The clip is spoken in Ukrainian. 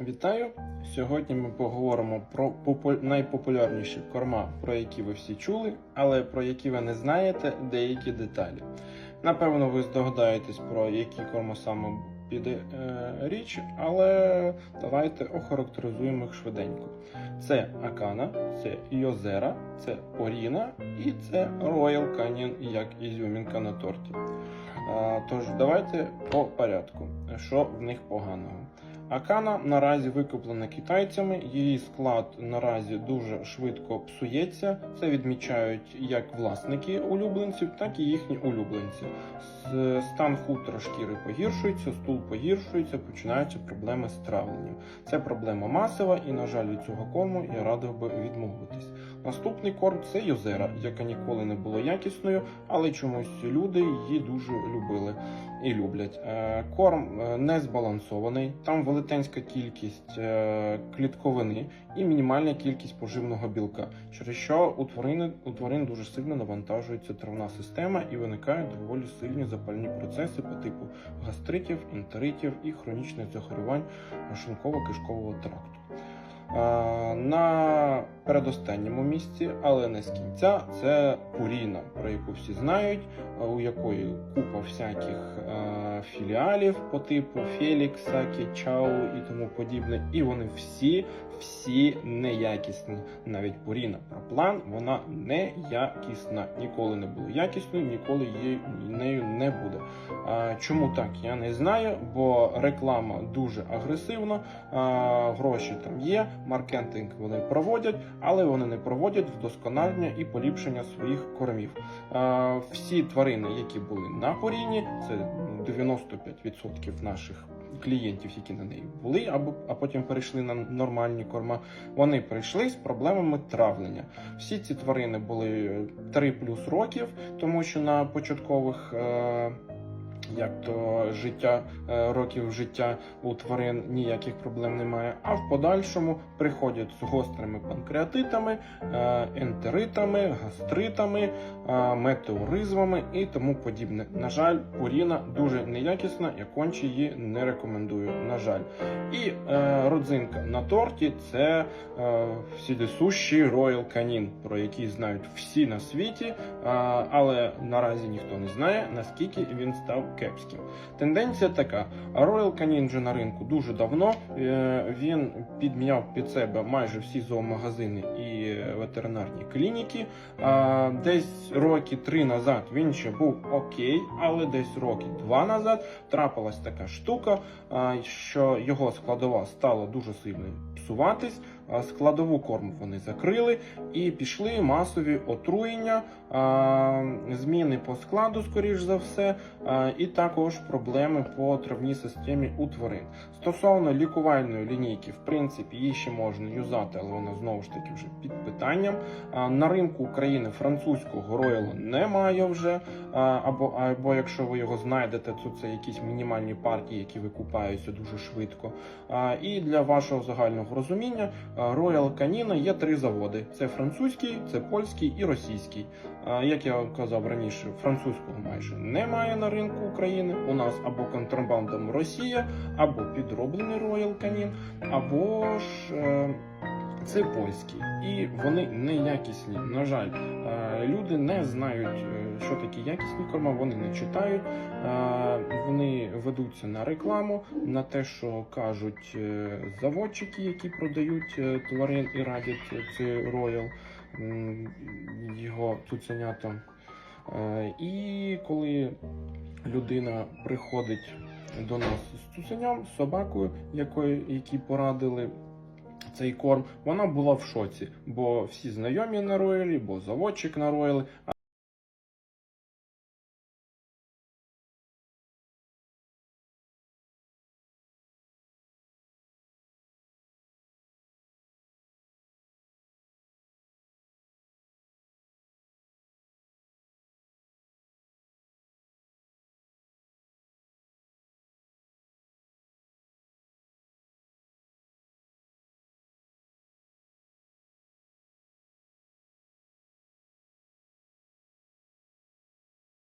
Вітаю! Сьогодні ми поговоримо про найпопулярніші корма, про які ви всі чули, але про які ви не знаєте деякі деталі. Напевно, ви здогадаєтесь про які корма саме піде е, річ, але давайте охарактеризуємо їх швиденько. Це Акана, це Йозера, це Поріна і це Royal Canin, як ізюмінка на торті. Е, Тож давайте по порядку, що в них поганого. Акана наразі викуплена китайцями. Її склад наразі дуже швидко псується. Це відмічають як власники улюбленців, так і їхні улюбленці. Стан хутра шкіри погіршується, стул погіршується, починаються проблеми з травленням. Це проблема масова, і на жаль, від цього кому я радив би відмовитись. Наступний корм це Йозера, яка ніколи не була якісною, але чомусь люди її дуже любили і люблять. Е, Корм е, не збалансований, там велетенська кількість е, клітковини і мінімальна кількість поживного білка, через що у тварини у тварин дуже сильно навантажується травна система і виникають доволі сильні запальні процеси по типу гастритів, інтеритів і хронічних захворювань шлунково-кишкового тракту. На передостанньому місці, але не з кінця, це Пуріна, про яку всі знають, у якої купа всяких філіалів по типу Фелікса, Кетчау і тому подібне. І вони всі, всі неякісні. Навіть Пуріна про план вона неякісна. Ніколи не була якісною, ніколи її нею не буде. Чому так? Я не знаю, бо реклама дуже агресивна, гроші там є, маркетинг вони проводять, але вони не проводять вдосконалення і поліпшення своїх кормів. Всі тварини, які були на поріні, це 95% наших. Клієнтів, які на неї були, або а потім перейшли на нормальні корма, вони прийшли з проблемами травлення. Всі ці тварини були 3 плюс років, тому що на початкових е, як то життя е, років життя у тварин ніяких проблем немає. А в подальшому приходять з гострими панкреатитами, е, ентеритами, гастритами, е, метеоризмами і тому подібне. На жаль, поріна дуже неякісна, я конче її не рекомендую. На жаль, і родзинка на торті це всідисущий Royal Canin, про який знають всі на світі, але наразі ніхто не знає, наскільки він став кепським. Тенденція така: Royal Canin вже на ринку дуже давно. Е, Він підм'яв під себе майже всі зоомагазини і ветеринарні клініки. Десь роки три назад він ще був окей, але десь роки два назад трапилась така штука, що його складова стала дуже сильно псуватись. Складову корму вони закрили і пішли масові отруєння, зміни по складу, скоріш за все, і також проблеми по травній системі у тварин. Стосовно лікувальної лінійки, в принципі, її ще можна юзати, але вона знову ж таки вже під питанням. На ринку України французького роялу немає вже. Або, або якщо ви його знайдете, то це якісь мінімальні партії, які викупаються дуже швидко. І для вашого загального розуміння, Royal Canin є три заводи: це французький, це польський і російський. Як я казав раніше, французького майже немає на ринку України. У нас або контрабандом Росія, або підроблений Royal Canin, або ж. Це польський, і вони неякісні. На жаль, Е, люди не знають, е, що такі якісні корма, вони не читають, е, вони ведуться на рекламу, на те, що кажуть заводчики, які продають тварин і радять цей роял його цуценятам. І коли людина приходить до нас з цуценям, з собакою, якої, які порадили цей корм, вона була в шоці, бо всі знайомі на роялі, бо заводчик на роялі,